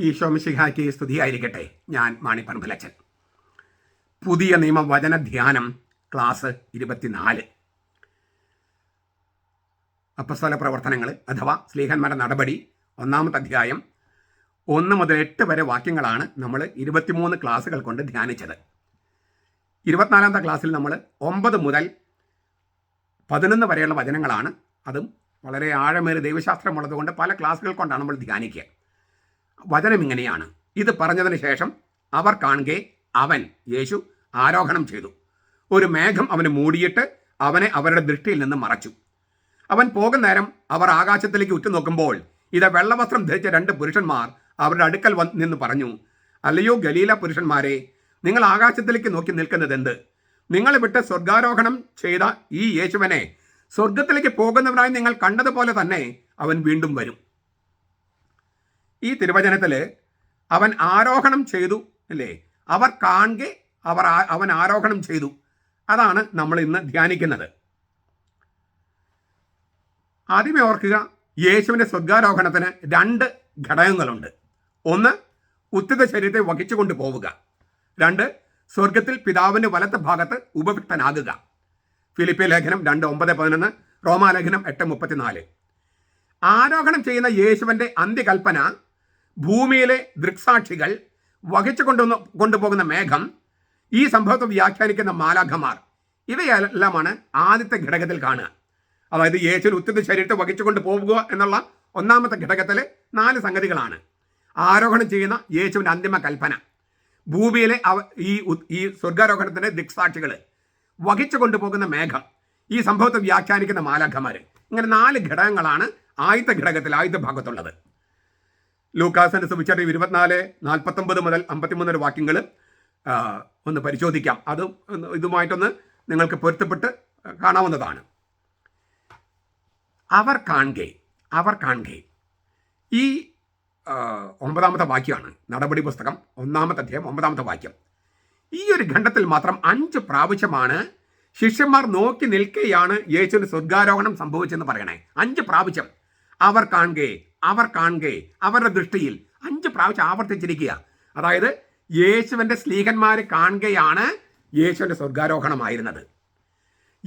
ഈശോ മിശിഹായ്ക്ക് സ്തുതിയായിരിക്കട്ടെ. ഞാൻ മാണി മാണിപ്പറമ്പിലച്ചൻ. പുതിയ നിയമ വചന ധ്യാനം ക്ലാസ് ഇരുപത്തിനാല്. അപ്പസ്തല പ്രവർത്തനങ്ങൾ അഥവാ സ്ലീഹന്മാരുടെ നടപടി ഒന്നാമത്തെ അധ്യായം ഒന്ന് മുതൽ എട്ട് വരെ വാക്യങ്ങളാണ് നമ്മൾ ഇരുപത്തിമൂന്ന് ക്ലാസ്സുകൾ കൊണ്ട് ധ്യാനിച്ചത്. ഇരുപത്തിനാലാമത്തെ ക്ലാസ്സിൽ നമ്മൾ ഒമ്പത് മുതൽ പതിനൊന്ന് വരെയുള്ള വചനങ്ങളാണ്. അതും വളരെ ആഴമേറിയ ദൈവശാസ്ത്രമുള്ളതുകൊണ്ട് പല ക്ലാസ്സുകൾ കൊണ്ടാണ് നമ്മൾ ധ്യാനിക്കുക. വചനം ഇങ്ങനെയാണ്. ഇത് പറഞ്ഞതിന് ശേഷം അവർ കാണുകെ അവൻ യേശു ആരോഹണം ചെയ്തു. ഒരു മേഘം അവന് മൂടിയിട്ട് അവനെ അവരുടെ ദൃഷ്ടിയിൽ നിന്ന് മറച്ചു. അവൻ പോകുന്ന നേരം അവർ ആകാശത്തിലേക്ക് ഉറ്റുനോക്കുമ്പോൾ ഇത് വെള്ളവസ്ത്രം ധരിച്ച രണ്ട് പുരുഷന്മാർ അവരുടെ അടുക്കൽ നിന്ന് പറഞ്ഞു അല്ലയോ ഗലീല പുരുഷന്മാരെ നിങ്ങൾ ആകാശത്തിലേക്ക് നോക്കി നിൽക്കുന്നത് എന്ത്? നിങ്ങൾ വിട്ട് സ്വർഗാരോഹണം ചെയ്ത ഈ യേശുവനെ സ്വർഗത്തിലേക്ക് പോകുന്നവനായി നിങ്ങൾ കണ്ടതുപോലെ തന്നെ അവൻ വീണ്ടും വരും. ഈ തിരുവചനത്തിൽ അവൻ ആരോഹണം ചെയ്തു അല്ലേ? അവർ കാണെ അവർ അവൻ ആരോഹണം ചെയ്തു. അതാണ് നമ്മൾ ഇന്ന് ധ്യാനിക്കുന്നത്. ആദ്യമേ ഓർക്കുക യേശുവിന്റെ സ്വർഗാരോഹണത്തിന് രണ്ട് ഘടകങ്ങളുണ്ട്. ഒന്ന് ഉത്തിത ശരീരത്തെ വഹിച്ചുകൊണ്ട് പോവുക. രണ്ട് സ്വർഗത്തിൽ പിതാവിന്റെ വലത്ത് ഭാഗത്ത് ഉപവിക്തനാകുക. ഫിലിപ്പിയ ലേഖനം രണ്ട് ഒമ്പത് പതിനൊന്ന് റോമാലേഖനം എട്ട് മുപ്പത്തിനാല്. ആരോഹണം ചെയ്യുന്ന യേശുവിന്റെ അന്ത്യകൽപ്പന ഭൂമിയിലെ ദൃക്സാക്ഷികൾ വഹിച്ചു കൊണ്ടുവന്ന് കൊണ്ടുപോകുന്ന മേഘം ഈ സംഭവത്തെ വ്യാഖ്യാനിക്കുന്ന മാലാഖമാർ ഇവയെല്ലാമാണ് ആദ്യത്തെ ഘടകത്തിൽ കാണുക. അതായത് യേശു ഉത്തര ശരീരത്തെ വഹിച്ചുകൊണ്ട് പോവുക എന്നുള്ള ഒന്നാമത്തെ ഘടകത്തിലെ നാല് സംഗതികളാണ്. ആരോഹണം ചെയ്യുന്ന യേശുവിന്റെ അന്തിമ കൽപ്പന. ഭൂമിയിലെ അവ ഈ ഈ സ്വർഗാരോഹണത്തിന്റെ ദിക്സാക്ഷികൾ വഹിച്ചു കൊണ്ടുപോകുന്ന മേഘം ഈ സംഭവത്തെ വ്യാഖ്യാനിക്കുന്ന മാലാഖമാർ. ഇങ്ങനെ നാല് ഘടകങ്ങളാണ് ആദ്യത്തെ ഘടകത്തിൽ ആദ്യത്തെ ഭാഗത്തുള്ളത്. ലൂക്കാസിന്റെ സുവിശേഷം ഇരുപത്തിനാല് നാൽപ്പത്തൊമ്പത് മുതൽ അമ്പത്തിമൂന്ന് വരെ വാക്യങ്ങൾ ഒന്ന് പരിശോധിക്കാം. അത് ഇതുമായിട്ടൊന്ന് നിങ്ങൾക്ക് പൊരുത്തപ്പെട്ട് കാണാവുന്നതാണ്. അവർ കാണെ അവർ കാണെ ഈ ഒമ്പതാമത്തെ വാക്യമാണ് നടപടി പുസ്തകം ഒന്നാമത്തെ അധ്യായം ഒമ്പതാമത്തെ വാക്യം. ഈ ഒരു ഖണ്ഡത്തിൽ മാത്രം അഞ്ച് പ്രാവശ്യമാണ് ശിഷ്യന്മാർ നോക്കി നിൽക്കെയാണ് യേശുവിന് സ്വർഗാരോഹണം സംഭവിച്ചെന്ന് പറയണേ. അഞ്ച് പ്രാവശ്യം. അവർ കാണുകെ അവർ കാണുകെ അവരുടെ ദൃഷ്ടിയിൽ അഞ്ച് പ്രാവശ്യം ആവർത്തിച്ചിരിക്കുക. അതായത് യേശുവിന്റെ സ്ലീഹന്മാർ കാണുകയാണ് യേശുവിന്റെ സ്വർഗാരോഹണമായിരുന്നത്.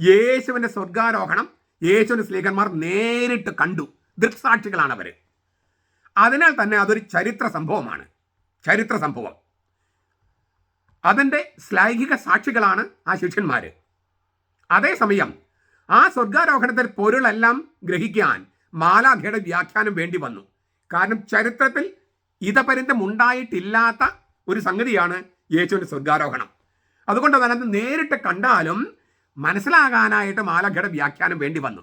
യേശുവിന്റെ സ്വർഗാരോഹണം യേശുവിന്റെ സ്ലീഹന്മാർ നേരിട്ട് കണ്ടു. ദൃക്സാക്ഷികളാണ് അവർ അതിനാൽ തന്നെ അതൊരു ചരിത്ര സംഭവമാണ്. ചരിത്ര സംഭവം. അതിന്റെ ശ്ലൈഹിക സാക്ഷികളാണ് ആ ശിഷ്യന്മാർ അതേസമയം ആ സ്വർഗാരോഹണത്തിൽ പൊരുളെല്ലാം ഗ്രഹിക്കാൻ മാലാഖയുടെ വ്യാഖ്യാനം വേണ്ടി വന്നു. കാരണം ചരിത്രത്തിൽ ഇതപര്യന്തം ഉണ്ടായിട്ടില്ലാത്ത ഒരു സംഗതിയാണ് യേശുവിന്റെ സ്വർഗാരോഹണം. അതുകൊണ്ട് തന്നെ അത് നേരിട്ട് കണ്ടാലും മനസ്സിലാകാനായിട്ട് മാലാഖയുടെ വ്യാഖ്യാനം വേണ്ടി വന്നു.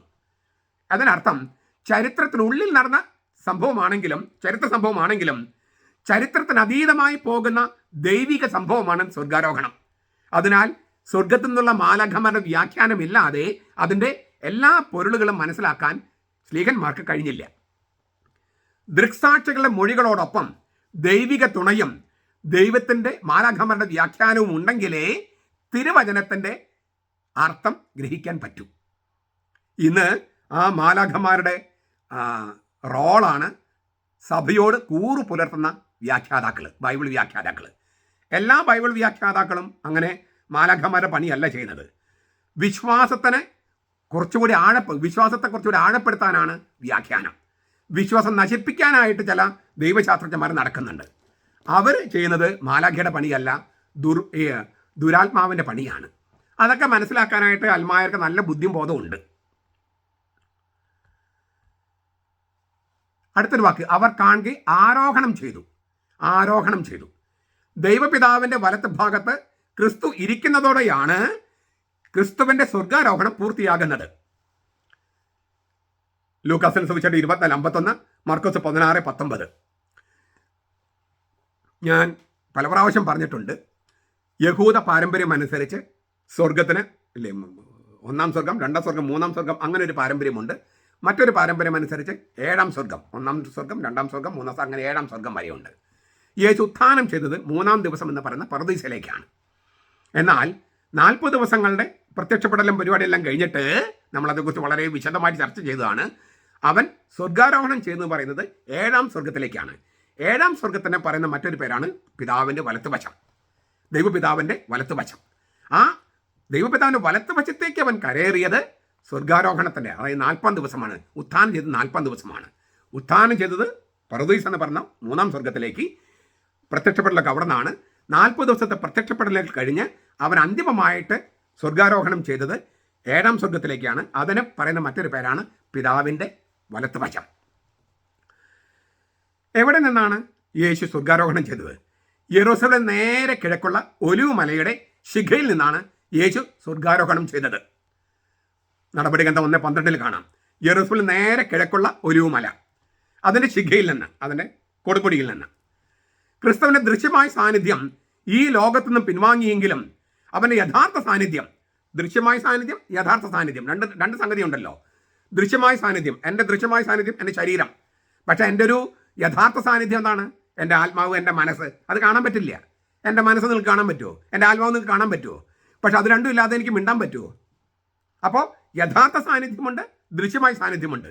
അതിനർത്ഥം ചരിത്രത്തിനുള്ളിൽ നടന്ന സംഭവമാണെങ്കിലും ചരിത്ര സംഭവമാണെങ്കിലും ചരിത്രത്തിന് അതീതമായി പോകുന്ന ദൈവിക സംഭവമാണ് സ്വർഗാരോഹണം. അതിനാൽ സ്വർഗത്തിൽ നിന്നുള്ള മാലാഖമാരുടെ വ്യാഖ്യാനമില്ലാതെ അതിന്റെ എല്ലാ പൊരുളുകളും മനസ്സിലാക്കാൻ സ്ലീഹന്മാർക്ക് കഴിഞ്ഞില്ല. ദൃക്സാക്ഷികളുടെ മൊഴികളോടൊപ്പം ദൈവിക തുണയും ദൈവത്തിന്റെ മാലാഖമരുടെ വ്യാഖ്യാനവും ഉണ്ടെങ്കിലേ തിരുവചനത്തിന്റെ അർത്ഥം ഗ്രഹിക്കാൻ പറ്റൂ. ഇന്ന് ആ മാലാഖമാരുടെ റോളാണ് സഭയോട് കൂറു പുലർത്തുന്ന വ്യാഖ്യാതാക്കൾ ബൈബിൾ വ്യാഖ്യാതാക്കൾ എല്ലാ ബൈബിൾ വ്യാഖ്യാതാക്കളും അങ്ങനെ മാലാഖമാരുടെ പണിയല്ല ചെയ്യുന്നത്. വിശ്വാസത്തിന് കുറച്ചുകൂടി ആഴപ്പ വിശ്വാസത്തെ കുറച്ചുകൂടി ആഴപ്പെടുത്താനാണ് വ്യാഖ്യാനം. വിശ്വാസം നശിപ്പിക്കാനായിട്ട് ചില ദൈവശാസ്ത്രജ്ഞന്മാർ നടക്കുന്നുണ്ട്. അവർ ചെയ്യുന്നത് മാലാഖയുടെ പണിയല്ല ദുർ ദുരാത്മാവിന്റെ പണിയാണ്. അതൊക്കെ മനസ്സിലാക്കാനായിട്ട് അൽമായർക്ക് നല്ല ബുദ്ധിയും ബോധമുണ്ട് അടുത്തൊരു വാക്ക് അവർ കാണുക ആരോഹണം ചെയ്തു. ആരോഹണം ചെയ്തു. ദൈവപിതാവിന്റെ വലത്ത് ഭാഗത്ത് ക്രിസ്തു ഇരിക്കുന്നതോടെയാണ് ക്രിസ്തുവിന്റെ സ്വർഗാരോഹണം പൂർത്തിയാകുന്നത്. ലൂക്കാസിന് സുവിശേഷം ഇരുപത്തിനാല് അമ്പത്തൊന്ന് മർക്കോസ് പതിനാറ് പത്തൊമ്പത്. ഞാൻ പല പ്രാവശ്യം പറഞ്ഞിട്ടുണ്ട് യഹൂദ പാരമ്പര്യം അനുസരിച്ച് സ്വർഗത്തിന് ഇല്ലേ ഒന്നാം സ്വർഗം രണ്ടാം സ്വർഗം മൂന്നാം സ്വർഗം അങ്ങനെ ഒരു പാരമ്പര്യമുണ്ട്. മറ്റൊരു പാരമ്പര്യം അനുസരിച്ച് ഏഴാം സ്വർഗം ഒന്നാം സ്വർഗം രണ്ടാം സ്വർഗം മൂന്നാം സ്വർഗം അങ്ങനെ ഏഴാം സ്വർഗം വരെയുണ്ട്. യേശു ഉത്ഥാനം ചെയ്തത് മൂന്നാം ദിവസം എന്ന് പറയുന്ന പർദീസയിലേക്കാണ്. എന്നാൽ നാൽപ്പത് ദിവസങ്ങളുടെ പ്രത്യക്ഷപ്പെടലും പരിപാടിയെല്ലാം കഴിഞ്ഞിട്ട് നമ്മളതേക്കുറിച്ച് വളരെ വിശദമായിട്ട് ചർച്ച ചെയ്തതാണ്. അവൻ സ്വർഗാരോഹണം ചെയ്യുന്നു പറയുന്നത് ഏഴാം സ്വർഗത്തിലേക്കാണ്. ഏഴാം സ്വർഗത്തിനെ പറയുന്ന മറ്റൊരു പേരാണ് പിതാവിന്റെ വലത്തുവശം ദൈവപിതാവിന്റെ വലത്തുവശം ആ ദൈവപിതാവിന്റെ വലത്തുവശത്തേക്ക് അവൻ കരേറിയത് സ്വർഗാരോഹണത്തിന്റെ അതായത് നാൽപ്പത് ദിവസമാണ്. ഉത്ഥാനം ചെയ്തത് നാൽപ്പത് ദിവസമാണ്. ഉത്ഥാനം ചെയ്തത് പറുദീസ് എന്ന് പറഞ്ഞ മൂന്നാം സ്വർഗത്തിലേക്ക് പ്രത്യക്ഷപ്പെടലൊക്കെ അവിടെ നിന്നാണ് നാൽപ്പത് ദിവസത്തെ പ്രത്യക്ഷപ്പെടലേക്ക് കഴിഞ്ഞ് അവൻ അന്തിമമായിട്ട് സ്വർഗാരോഹണം ചെയ്തത് ഏഴാം സ്വർഗത്തിലേക്കാണ്. അതിന് പറയുന്ന മറ്റൊരു പേരാണ് പിതാവിന്റെ വലത്തുവശം. എവിടെ നിന്നാണ് യേശു സ്വർഗാരോഹണം ചെയ്തത്? യെറൂസലേം നേരെ കിഴക്കുള്ള ഒലിവ് മലയുടെ ശിഖയിൽ നിന്നാണ് യേശു സ്വർഗാരോഹണം ചെയ്തത്. നടപടി ഗന്ധം ഒന്ന് പന്ത്രണ്ടിൽ കാണാം. യെറൂസലേം നേരെ കിഴക്കുള്ള ഒലിവ് മല അതിന്റെ ശിഖയിൽ നിന്ന് അതിന്റെ കൊടുമുടിയിൽ നിന്ന്. ക്രിസ്തുവിന്റെ ദൃശ്യമായ സാന്നിധ്യം ഈ ലോകത്തു നിന്നും പിൻവാങ്ങിയെങ്കിലും അവന്റെ യഥാർത്ഥ സാന്നിധ്യം ദൃശ്യമായ സാന്നിധ്യം യഥാർത്ഥ സാന്നിധ്യം. രണ്ട് രണ്ട് സംഗതി ഉണ്ടല്ലോ. ദൃശ്യമായ സാന്നിധ്യം എന്റെ ദൃശ്യമായ സാന്നിധ്യം എന്റെ ശരീരം. പക്ഷെ എന്റെ ഒരു യഥാർത്ഥ സാന്നിധ്യം എന്താണ്? എന്റെ ആത്മാവ് എന്റെ മനസ്സ്. അത് കാണാൻ പറ്റില്ല. എന്റെ മനസ്സ് നിങ്ങൾക്ക് കാണാൻ പറ്റുമോ എന്റെ ആത്മാവ് നിങ്ങൾക്ക് കാണാൻ പറ്റുമോ പക്ഷെ അത് രണ്ടും ഇല്ലാതെ എനിക്ക് മിണ്ടാൻ പറ്റുമോ അപ്പോൾ യഥാർത്ഥ സാന്നിധ്യമുണ്ട് ദൃശ്യമായ സാന്നിധ്യമുണ്ട്.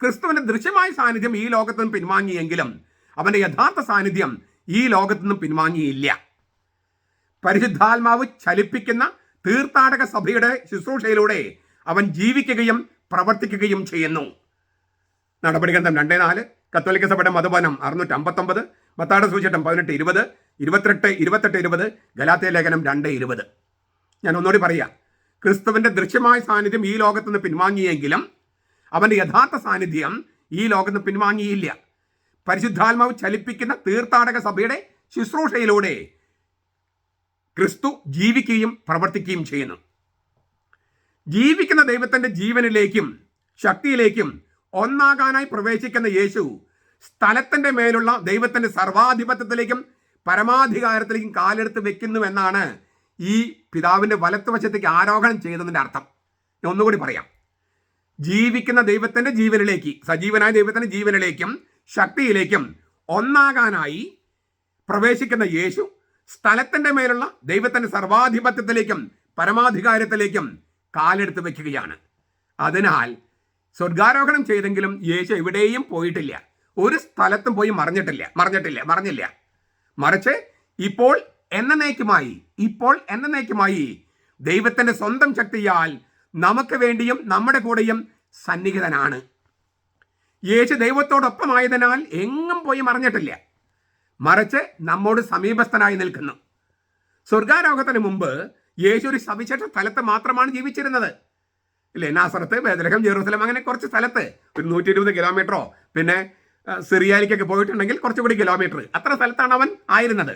ക്രിസ്തുവിന്റെ ദൃശ്യമായ സാന്നിധ്യം ഈ ലോകത്ത് നിന്ന് പിൻവാങ്ങിയെങ്കിലും അവന്റെ യഥാർത്ഥ സാന്നിധ്യം ഈ ലോകത്തുനിന്ന് പിൻവാങ്ങിയില്ല. പരിശുദ്ധാത്മാവ് ചലിപ്പിക്കുന്ന തീർത്ഥാടക സഭയുടെ ശുശ്രൂഷയിലൂടെ അവൻ ജീവിക്കുകയും പ്രവർത്തിക്കുകയും ചെയ്യുന്നു. നടപടിഗ്രന്ഥം രണ്ടേ നാല് കത്തോലിക്ക സഭയുടെ മതപനം അറുന്നൂറ്റി അമ്പത്തൊമ്പത് മത്താട സൂചിട്ടം പതിനെട്ട് ഇരുപത് ഇരുപത്തെട്ട് ഇരുപത്തെട്ട് ഇരുപത് ഗലാത്തിയ ലേഖനം രണ്ട് ഇരുപത്. ഞാൻ ഒന്നുകൂടി പറയാം. ക്രിസ്തുവിന്റെ ദൃശ്യമായ സാന്നിധ്യം ഈ ലോകത്ത് നിന്ന് പിൻവാങ്ങിയെങ്കിലും അവന്റെ യഥാർത്ഥ സാന്നിധ്യം ഈ ലോകത്ത് പിൻവാങ്ങിയില്ല. പരിശുദ്ധാത്മാവ് ചലിപ്പിക്കുന്ന തീർത്ഥാടക സഭയുടെ ശുശ്രൂഷയിലൂടെ ക്രിസ്തു ജീവിക്കുകയും പ്രവർത്തിക്കുകയും ചെയ്യുന്നു. ജീവിക്കുന്ന ദൈവത്തിന്റെ ജീവനിലേക്കും ശക്തിയിലേക്കും ഒന്നാകാനായി പ്രവേശിക്കുന്ന യേശു സ്ഥലത്തിന്റെ മേലുള്ള ദൈവത്തിന്റെ സർവാധിപത്യത്തിലേക്കും പരമാധികാരത്തിലേക്കും കാലെടുത്ത് വെക്കുന്നുവെന്നാണ് ഈ പിതാവിന്റെ വലത്തുവശത്തേക്ക് ആരോഹണം ചെയ്തതിന്റെ അർത്ഥം. ഞാൻ ഒന്നുകൂടി പറയാം. ജീവിക്കുന്ന ദൈവത്തിന്റെ ജീവനിലേക്ക് സജീവനായ ദൈവത്തിന്റെ ജീവനിലേക്കും ശക്തിയിലേക്കും ഒന്നാകാനായി പ്രവേശിക്കുന്ന യേശു സ്ഥലത്തിന്റെ മേലുള്ള ദൈവത്തിന്റെ സർവാധിപത്യത്തിലേക്കും പരമാധികാരത്തിലേക്കും കാലെടുത്ത് വെക്കുകയാണ് അതിനാൽ സ്വർഗാരോഹണം ചെയ്തെങ്കിലും യേശു എവിടെയും പോയിട്ടില്ല. ഒരു സ്ഥലത്തും പോയി മറിഞ്ഞിട്ടില്ല മറിഞ്ഞിട്ടില്ല മറിഞ്ഞില്ല. മറിച്ച് ഇപ്പോൾ എന്നേക്കുമായി ഇപ്പോൾ എന്നേക്കുമായി ദൈവത്തിന്റെ സ്വന്തം ശക്തിയാൽ നമുക്ക് വേണ്ടിയും നമ്മുടെ കൂടെയും സന്നിഹിതനാണ്. യേശു ദൈവത്തോടൊപ്പമായതിനാൽ എങ്ങും പോയി മറിഞ്ഞിട്ടില്ല. മറിച്ച് നമ്മോട് സമീപസ്ഥനായി നിൽക്കുന്നു. സ്വർഗാരോഹത്തിന് മുമ്പ് യേശു ഒരു സവിശേഷ സ്ഥലത്ത് മാത്രമാണ് ജീവിച്ചിരുന്നത്. ഇല്ലേ? നാസറത്ത് ബേദലഹം ജെറൂസലം അങ്ങനെ കുറച്ച് സ്ഥലത്ത്. ഒരു നൂറ്റി ഇരുപത് കിലോമീറ്ററോ പിന്നെ സിറിയാലിക്കൊക്കെ പോയിട്ടുണ്ടെങ്കിൽ കുറച്ചുകൂടി കിലോമീറ്റർ അത്ര സ്ഥലത്താണ് അവൻ ആയിരുന്നത്.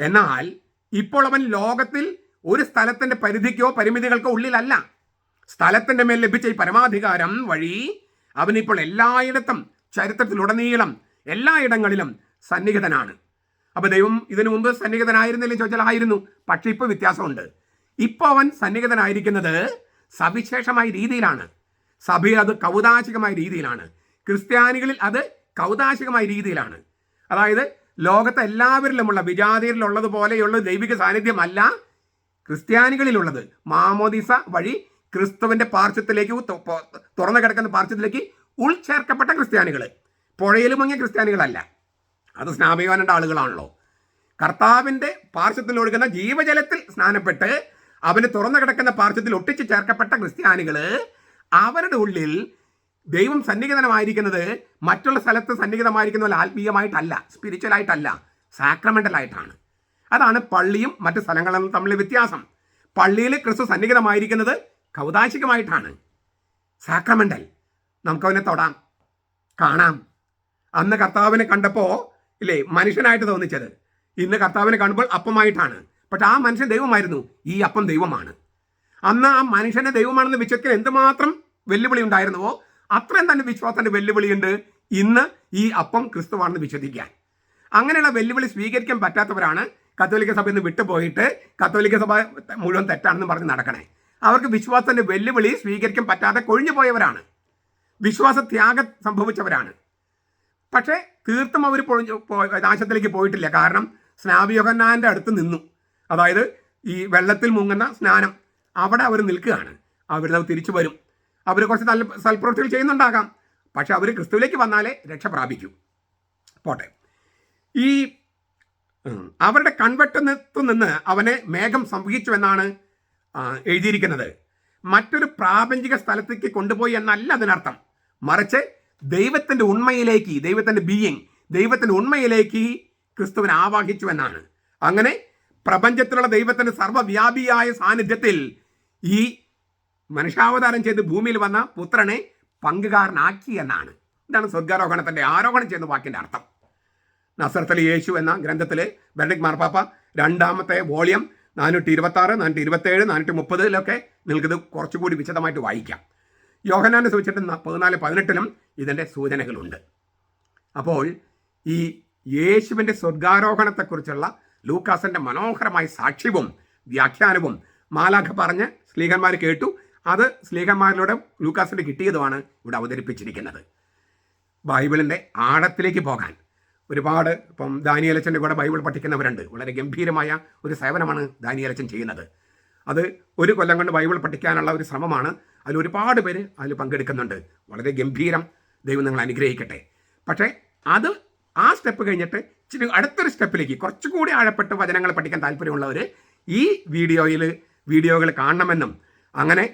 എന്നാൽ ഇപ്പോൾ അവൻ ലോകത്തിൽ ഒരു സ്ഥലത്തിന്റെ പരിധിക്കോ പരിമിതികൾക്കോ ഉള്ളിലല്ല. സ്ഥലത്തിന്റെ മേൽ ലഭിച്ച ഈ പരമാധികാരം വഴി അവനിപ്പോൾ എല്ലായിടത്തും ചരിത്രത്തിലുടനീളം എല്ലായിടങ്ങളിലും സന്നിഹിതനാണ്. അപ്പോൾ ദൈവം ഇതിനു മുമ്പ് സന്നിഹിതനായിരുന്നില്ലേ ചോദിച്ചാൽ ആയിരുന്നു. പക്ഷെ ഇപ്പോൾ വ്യത്യാസമുണ്ട്. ഇപ്പോൾ അവൻ സന്നിഹിതനായിരിക്കുന്നത് സവിശേഷമായ രീതിയിലാണ്. സഭയിൽ അത് കൗതാശികമായ രീതിയിലാണ്. ക്രിസ്ത്യാനികളിൽ അത് കൗതാശികമായ രീതിയിലാണ്. അതായത് ലോകത്തെ എല്ലാവരിലുമുള്ള വിജാതിയിലുള്ളതുപോലെയുള്ള ദൈവിക സാന്നിധ്യമല്ല ക്രിസ്ത്യാനികളിലുള്ളത്. മാമോദിസ വഴി ക്രിസ്തുവിന്റെ പാർശ്വത്തിലേക്ക് തുറന്നു കിടക്കുന്ന പാർശ്വത്തിലേക്ക് ഉൾചേർക്കപ്പെട്ട ക്രിസ്ത്യാനികൾ പുഴയിൽ മുങ്ങിയ ക്രിസ്ത്യാനികളല്ല. അത് സ്നാപികാനന്റെ ആളുകളാണല്ലോ. കർത്താവിന്റെ പാർശ്വത്തിൽ ഒഴുകുന്ന ജീവജലത്തിൽ സ്നാനപ്പെട്ട് അവന് തുറന്നു കിടക്കുന്ന പാർശ്വത്തിൽ ഒട്ടിച്ച് ചേർക്കപ്പെട്ട ക്രിസ്ത്യാനികൾ അവരുടെ ഉള്ളിൽ ദൈവം സന്നിഹിതമായിരിക്കുന്നത് മറ്റുള്ള സ്ഥലത്ത് സന്നിഹിതമായിരിക്കുന്ന പോലെ ആത്മീയമായിട്ടല്ല സ്പിരിച്വലായിട്ടല്ല സാക്രമെന്റലായിട്ടാണ് അതാണ് പള്ളിയും മറ്റ് സ്ഥലങ്ങളും തമ്മിൽ വ്യത്യാസം. പള്ളിയിൽ ക്രിസ്തു സന്നിഹിതമായിരിക്കുന്നത് കൗതാശികമായിട്ടാണ്. സാക്രമെന്റൽ നമുക്കവനെ തൊടാം കാണാം. അന്ന് കർത്താവിനെ കണ്ടപ്പോൾ ഇല്ലേ? മനുഷ്യനായിട്ട് തോന്നിച്ചത്. ഇന്ന് കർത്താവിനെ കാണുമ്പോൾ അപ്പമായിട്ടാണ്. പക്ഷെ ആ മനുഷ്യൻ ദൈവമായിരുന്നു. ഈ അപ്പം ദൈവമാണ്. അന്ന് ആ മനുഷ്യനെ ദൈവമാണെന്ന് വിശ്വത്തിൽ എന്തുമാത്രം വെല്ലുവിളി ഉണ്ടായിരുന്നുവോ? അത്രയും തന്നെ വിശ്വാസത്തിന്റെ വെല്ലുവിളിയുണ്ട് ഇന്ന് ഈ അപ്പം ക്രിസ്തുവാണെന്ന് വിശ്വസിക്കാൻ. അങ്ങനെയുള്ള വെല്ലുവിളി സ്വീകരിക്കാൻ പറ്റാത്തവരാണ് കത്തോലിക്ക സഭയിൽ നിന്ന് വിട്ടുപോയിട്ട് കത്തോലിക്ക സഭ മുഴുവൻ തെറ്റാണെന്ന് പറഞ്ഞ് നടക്കണേ. അവർക്ക് വിശ്വാസത്തിന്റെ വെല്ലുവിളി സ്വീകരിക്കാൻ പറ്റാതെ കൊഴിഞ്ഞു പോയവരാണ് വിശ്വാസ ത്യാഗം സംഭവിച്ചവരാണ്. പക്ഷേ തീർത്തും അവർ നാശത്തിലേക്ക് പോയിട്ടില്ല. കാരണം സ്നാവിയോഹന്നാന്റെ അടുത്ത് നിന്നു. അതായത് ഈ വെള്ളത്തിൽ മുങ്ങുന്ന സ്നാനം അവിടെ അവർ നിൽക്കുകയാണ്. അവർ തിരിച്ചു വരും. അവർ കുറച്ച് നല്ല സൽപ്രവൃത്തികൾ ചെയ്യുന്നുണ്ടാകാം. പക്ഷെ അവർ ക്രിസ്തുവിലേക്ക് വന്നാലേ രക്ഷ പ്രാപിക്കൂ. പോട്ടെ. ഈ അവരുടെ കൺവെട്ടത്തു നിന്ന് അവനെ മേഘം സംഭവിച്ചു എന്നാണ് എഴുതിയിരിക്കുന്നത്. മറ്റൊരു പ്രാപഞ്ചിക സ്ഥലത്തേക്ക് കൊണ്ടുപോയി എന്നല്ല അതിനർത്ഥം. മറിച്ച് ദൈവത്തിന്റെ ഉണ്മയിലേക്ക് ദൈവത്തിന്റെ ബീയിങ് ദൈവത്തിന്റെ ഉണ്മയിലേക്ക് ക്രിസ്തുവിനെ ആവാഹിച്ചു എന്നാണ്. അങ്ങനെ പ്രപഞ്ചത്തിലുള്ള ദൈവത്തിന്റെ സർവവ്യാപിയായ സാന്നിധ്യത്തിൽ ഈ മനുഷ്യാവതാരം ചെയ്ത് ഭൂമിയിൽ വന്ന പുത്രനെ പങ്കുകാരനാക്കി എന്നാണ്. ഇതാണ് സ്വർഗാരോഹണത്തിന്റെ ആരോഹണം ചെയ്യുന്ന വാക്കിന്റെ അർത്ഥം. നസറത്തലി യേശു എന്ന ഗ്രന്ഥത്തിലെ ബെനഡിക് മാർപ്പാപ്പ രണ്ടാമത്തെ വോളിയം നാനൂറ്റി ഇരുപത്തി ആറ് നാനൂറ്റി ഇരുപത്തേഴ് നാനൂറ്റി മുപ്പതിലൊക്കെ നിങ്ങൾക്കിത് കുറച്ചുകൂടി വിശദമായിട്ട് വായിക്കാം. യോഹനാനെ സൂചിച്ചിട്ട് പതിനാല് പതിനെട്ടിലും ഇതിന്റെ സൂചനകളുണ്ട്. അപ്പോൾ ഈ യേശുവിന്റെ സ്വർഗാരോഹണത്തെക്കുറിച്ചുള്ള ലൂക്കാസിന്റെ മനോഹരമായ സാക്ഷ്യവും വ്യാഖ്യാനവും മാലാഖ പറഞ്ഞ് സ്ലീഹന്മാർ കേട്ടു. അത് സ്ലീഹന്മാരിലൂടെ ലൂക്കാസിന് കിട്ടിയതുമാണ് ഇവിടെ അവതരിപ്പിച്ചിരിക്കുന്നത്. ബൈബിളിന്റെ ആഴത്തിലേക്ക് പോകാൻ. ഒരുപാട് ഇപ്പം ദാനിയലച്ചന്റെ കൂടെ ബൈബിൾ പഠിക്കുന്നവരുണ്ട്. വളരെ ഗംഭീരമായ ഒരു സേവനമാണ് ദാനിയലച്ചൻ ചെയ്യുന്നത്. അത് ഒരു കൊല്ലം കൊണ്ട് ബൈബിൾ പഠിക്കാനുള്ള ഒരു ശ്രമമാണ്. അതിൽ ഒരുപാട് പേര് അതിൽ പങ്കെടുക്കുന്നുണ്ട്. വളരെ ഗംഭീരം ദൈവം നിങ്ങൾ അനുഗ്രഹിക്കട്ടെ. പക്ഷേ അത് ആ സ്റ്റെപ്പ് കഴിഞ്ഞിട്ട് ഇച്ചിരി അടുത്തൊരു സ്റ്റെപ്പിലേക്ക് കുറച്ചുകൂടി ആഴപ്പെട്ട് വചനങ്ങൾ പഠിക്കാൻ താല്പര്യമുള്ളവർ ഈ വീഡിയോയിൽ വീഡിയോകൾ കാണണമെന്നും അങ്ങനെ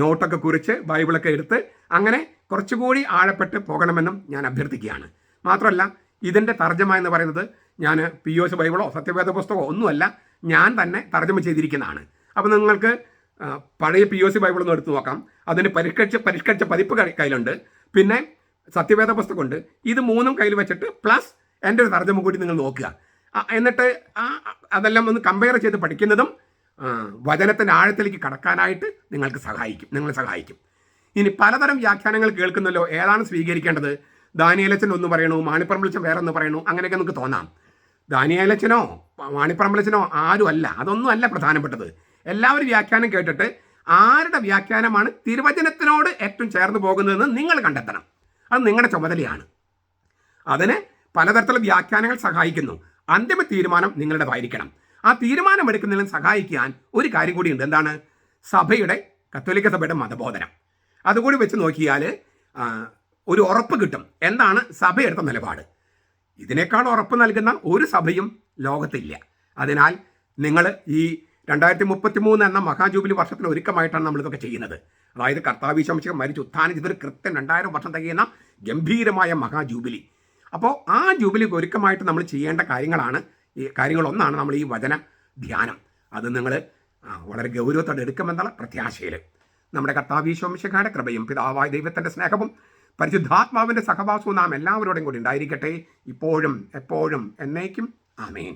നോട്ടൊക്കെ കുറിച്ച് ബൈബിളൊക്കെ എടുത്ത് അങ്ങനെ കുറച്ചുകൂടി ആഴപ്പെട്ട് പോകണമെന്നും ഞാൻ അഭ്യർത്ഥിക്കുകയാണ്. മാത്രമല്ല ഇതിന്റെ തർജമ എന്ന് പറയുന്നത് ഞാൻ പി ഒ എസ് ബൈബിളോ സത്യവേദ പുസ്തകമോ ഒന്നുമല്ല ഞാൻ തന്നെ തർജമ ചെയ്തിരിക്കുന്നതാണ്. അപ്പോൾ നിങ്ങൾക്ക് പഴയ പി ഒ സി ബൈബിൾ ഒന്ന് എടുത്തു നോക്കാം. അതിന് പരിഷ്കരിച്ച പരിഷ്കരിച്ച പതിപ്പ് കയ്യിലുണ്ട്. പിന്നെ സത്യവേദ പുസ്തകമുണ്ട് ഇത് മൂന്നും കയ്യിൽ വെച്ചിട്ട് പ്ലസ് എന്റെ ഒരു തർജമ കൂടി നിങ്ങൾ നോക്കുക. എന്നിട്ട് ആ അതെല്ലാം ഒന്ന് കമ്പയർ ചെയ്ത് പഠിക്കുന്നതും വചനത്തിന്റെ ആഴത്തിലേക്ക് കടക്കാനായിട്ട് നിങ്ങൾക്ക് സഹായിക്കും. നിങ്ങളെ സഹായിക്കും. ഇനി പലതരം വ്യാഖ്യാനങ്ങൾ കേൾക്കുന്നല്ലോ. ഏതാണ് സ്വീകരിക്കേണ്ടത്? ദാനിയലച്ചൻ ഒന്ന് പറയണു? മാണിപ്പറമ്പിളിച്ചൻ വേറെ ഒന്ന് പറയണു? അങ്ങനെയൊക്കെ നമുക്ക് തോന്നാം. ദാനിയലച്ചനോ മാണിപ്പറമ്പിളിച്ചനോ ആരും അല്ല. അതൊന്നും അല്ല പ്രധാനപ്പെട്ടത്. എല്ലാവരും വ്യാഖ്യാനം കേട്ടിട്ട് ആരുടെ വ്യാഖ്യാനമാണ് തിരുവചനത്തിനോട് ഏറ്റവും ചേർന്ന് പോകുന്നതെന്ന് നിങ്ങൾ കണ്ടെത്തണം. അത് നിങ്ങളുടെ ചുമതലയാണ്. അതിന് പലതരത്തിലുള്ള വ്യാഖ്യാനങ്ങൾ സഹായിക്കുന്നു. അന്തിമ തീരുമാനം നിങ്ങളുടേതായിരിക്കണം. ആ തീരുമാനം എടുക്കുന്നതിന് സഹായിക്കാൻ ഒരു കാര്യം കൂടിയുണ്ട് എന്താണ്? സഭയുടെ കത്തോലിക്ക സഭയുടെ മതബോധനം. അതുകൂടി വെച്ച് നോക്കിയാൽ ഒരു ഉറപ്പ് കിട്ടും. എന്താണ്? സഭയെടുത്ത നിലപാട്. ഇതിനേക്കാൾ ഉറപ്പ് നൽകുന്ന ഒരു സഭയും ലോകത്തില്ല. അതിനാൽ നിങ്ങൾ ഈ രണ്ടായിരത്തി മുപ്പത്തി മൂന്ന് എന്ന മഹാജൂബിലി വർഷത്തിന് ഒരുക്കമായിട്ടാണ് നമ്മളിതൊക്കെ ചെയ്യുന്നത്. അതായത് കർത്താവിശംശം മരിച്ച് ഉത്ഥാനം ചെയ്തൊരു കൃത്യം രണ്ടായിരം വർഷം തികയുന്ന ഗംഭീരമായ മഹാജൂബിലി അപ്പോൾ ആ ജൂബിലിക്ക് ഒരുക്കമായിട്ട് നമ്മൾ ചെയ്യേണ്ട കാര്യങ്ങളാണ് ഈ കാര്യങ്ങളൊന്നാണ് നമ്മൾ ഈ വചന ധ്യാനം. അത് നിങ്ങൾ വളരെ ഗൗരവത്തോടെ എടുക്കുമെന്നുള്ള പ്രത്യാശയിൽ. നമ്മുടെ കർത്താവീശ്വംശകാരുടെ കൃപയും പിതാവായ ദൈവത്തിന്റെ സ്നേഹവും പരിശുദ്ധാത്മാവിന്റെ സഹവാസവും നാം എല്ലാവരോടും കൂടി ഉണ്ടായിരിക്കട്ടെ. ഇപ്പോഴും എപ്പോഴും എന്നേക്കും. ആമേൻ.